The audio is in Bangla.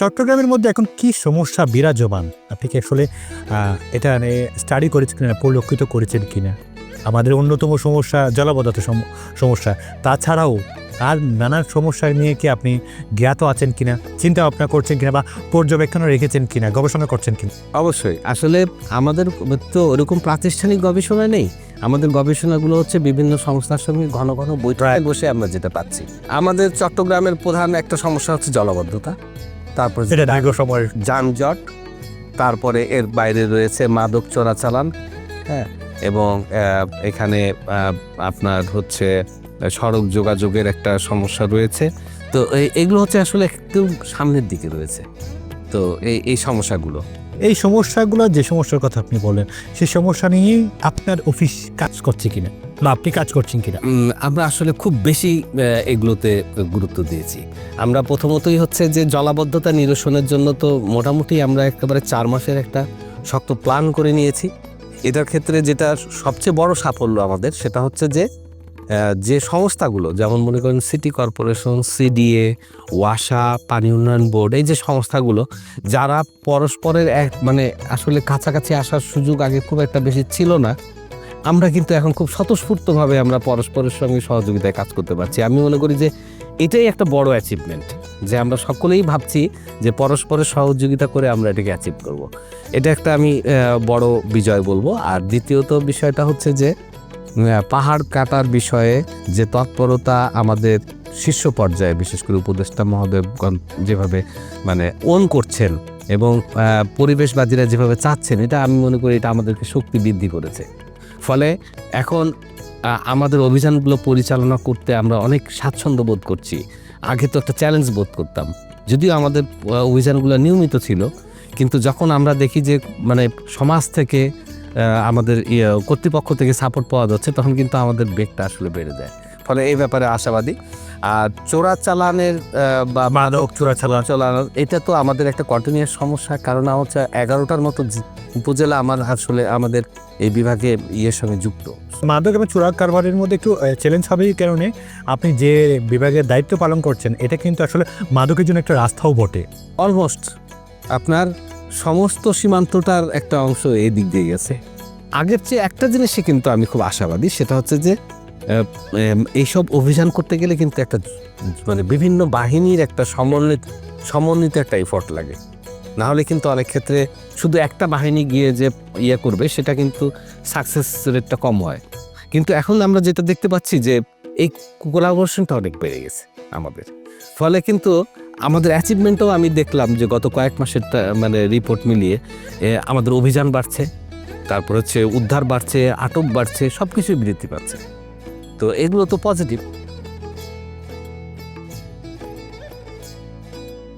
চট্টগ্রামের মধ্যে এখন কি সমস্যা বিরাজমান? আপনি কি আসলে এটা স্টাডি করেছেন কিনা পরিলক্ষিত করেছেন কিনা? আমাদের অন্যতম সমস্যা জলাবদ্ধতা সম- সমস্যা। তাছাড়াও আর নানান সমস্যা নিয়ে কি আপনি জ্ঞাত আছেন কিনা চিন্তা ভাবনা করছেন কিনা বা পর্যবেক্ষণ রেখেছেন কিনা গবেষণা করছেন কিনা? অবশ্যই। আসলে আমাদের তো ওরকম প্রাতিষ্ঠানিক গবেষণা নেই। আমাদের গবেষণাগুলো হচ্ছে বিভিন্ন সংস্থার সঙ্গে ঘন ঘন বৈঠকে বসে আমরা যেতে পাচ্ছি। আমাদের চট্টগ্রামের প্রধান একটা সমস্যা হচ্ছে জলবদ্ধতা। তারপর এটা দীর্ঘ সময়ের যানজট তারপরে এর বাইরে রয়েছে মাদক চোরাচালান হ্যাঁ এবং এখানে আপনার হচ্ছে সড়ক যোগাযোগের একটা সমস্যা রয়েছে। তো এই- এগুলো হচ্ছে আসলে একটু সামনের দিকে রয়েছে। তো এই এই সমস্যাগুলো। এই সমস্যাগুলো যে সমস্যার কথা আপনি বলেন সেই সমস্যা নিয়েই আপনার অফিস কাজ করছে কিনা? বা আপনি কাজ করছেন কিনা? আমরা আসলে খুব বেশি এগুলোতে গুরুত্ব দিয়েছি। আমরা প্রথমতই হচ্ছে যে জলাবদ্ধতা নিরসনের জন্য তো মোটামুটি আমরা একেবারে চার মাসের একটা শক্ত প্ল্যান করে নিয়েছি। এটার ক্ষেত্রে যেটা সবচেয়ে বড় সাফল্য আমাদের সেটা হচ্ছে যে যে সংস্থাগুলো, যেমন মনে করেন সিটি কর্পোরেশন, সিডিএ, ওয়াসা, পানি উন্নয়ন বোর্ড, এই যে সংস্থাগুলো, যারা পরস্পরের এক মানে আসলে কাছাকাছি আসার সুযোগ আগে খুব একটা বেশি ছিল না। আমরা কিন্তু এখন খুব স্বতঃস্ফূর্তভাবে আমরা পরস্পরের সঙ্গে সহযোগিতায় কাজ করতে পারছি। আমি মনে করি যে এটাই একটা বড় অ্যাচিভমেন্ট যে আমরা সকলেই ভাবছি যে পরস্পরের সহযোগিতা করে আমরা এটাকে অ্যাচিভ করব। এটা একটা আমি বড় বিজয় বলব। আর দ্বিতীয়ত বিষয়টা হচ্ছে যে পাহাড় কাটার বিষয়ে যে তৎপরতা আমাদের শীর্ষ পর্যায়ে, বিশেষ করে উপদেষ্টা মহোদয়গণ যেভাবে মানে ওন করছেন এবং পরিবেশবাদীরা যেভাবে চাচ্ছেন, এটা আমি মনে করি এটা আমাদেরকে শক্তি বৃদ্ধি করেছে। ফলে এখন আমাদের অভিযানগুলো পরিচালনা করতে আমরা অনেক স্বাচ্ছন্দ্য বোধ করছি। আগে তো একটা চ্যালেঞ্জ বোধ করতাম। যদিও আমাদের অভিযানগুলো নিয়মিত ছিল কিন্তু যখন আমরা দেখি যে মানে সমাজ থেকে আমাদের ইয়ে, কর্তৃপক্ষ থেকে সাপোর্ট পাওয়া যাচ্ছে তখন কিন্তু আমাদের বেগটা আসলে বেড়ে যায়। ফলে এই ব্যাপারে আশাবাদী। আর চোরা চালানের বা মাদক চোরাচালান চালানোর এটা তো আমাদের একটা কন্টিনিউয়াস সমস্যা কারণ হচ্ছে এগারোটার মতো উপজেলা আমার আসলে আমাদের এই বিভাগে ইয়ের সঙ্গে যুক্ত। মাদক এবং চোরা কারবারের মধ্যে একটু চ্যালেঞ্জ হবে এই কারণে আপনি যে বিভাগের দায়িত্ব পালন করছেন এটা কিন্তু আসলে মাদকের জন্য একটা রাস্তাও বটে। অলমোস্ট আপনার সমস্ত সীমান্তটার একটা অংশ এই দিক দিয়ে গেছে। আগের চেয়ে একটা জিনিসে কিন্তু আমি খুব আশাবাদী সেটা হচ্ছে যে এইসব অভিযান করতে গেলে কিন্তু একটা মানে বিভিন্ন বাহিনীর একটা সমন্বিত সমন্বিত একটা এফোর্ট লাগে। না হলে কিন্তু অনেক ক্ষেত্রে শুধু একটা বাহিনী গিয়ে যে ইয়ে করবে, সেটা কিন্তু সাকসেস রেটটা কম হয়। কিন্তু এখন আমরা যেটা দেখতে পাচ্ছি যে এই কোলাবোরেশনটা অনেক বেড়ে গেছে আমাদের। ফলে কিন্তু আমাদের অ্যাচিভমেন্টও আমি দেখলাম যে গত কয়েক মাসের মানে রিপোর্ট মিলিয়ে আমাদের অভিযান বাড়ছে। তারপর হচ্ছে উদ্ধার বাড়ছে, আটক বাড়ছে সব কিছুই বৃদ্ধি পাচ্ছে। তো এগুলো তো পজিটিভ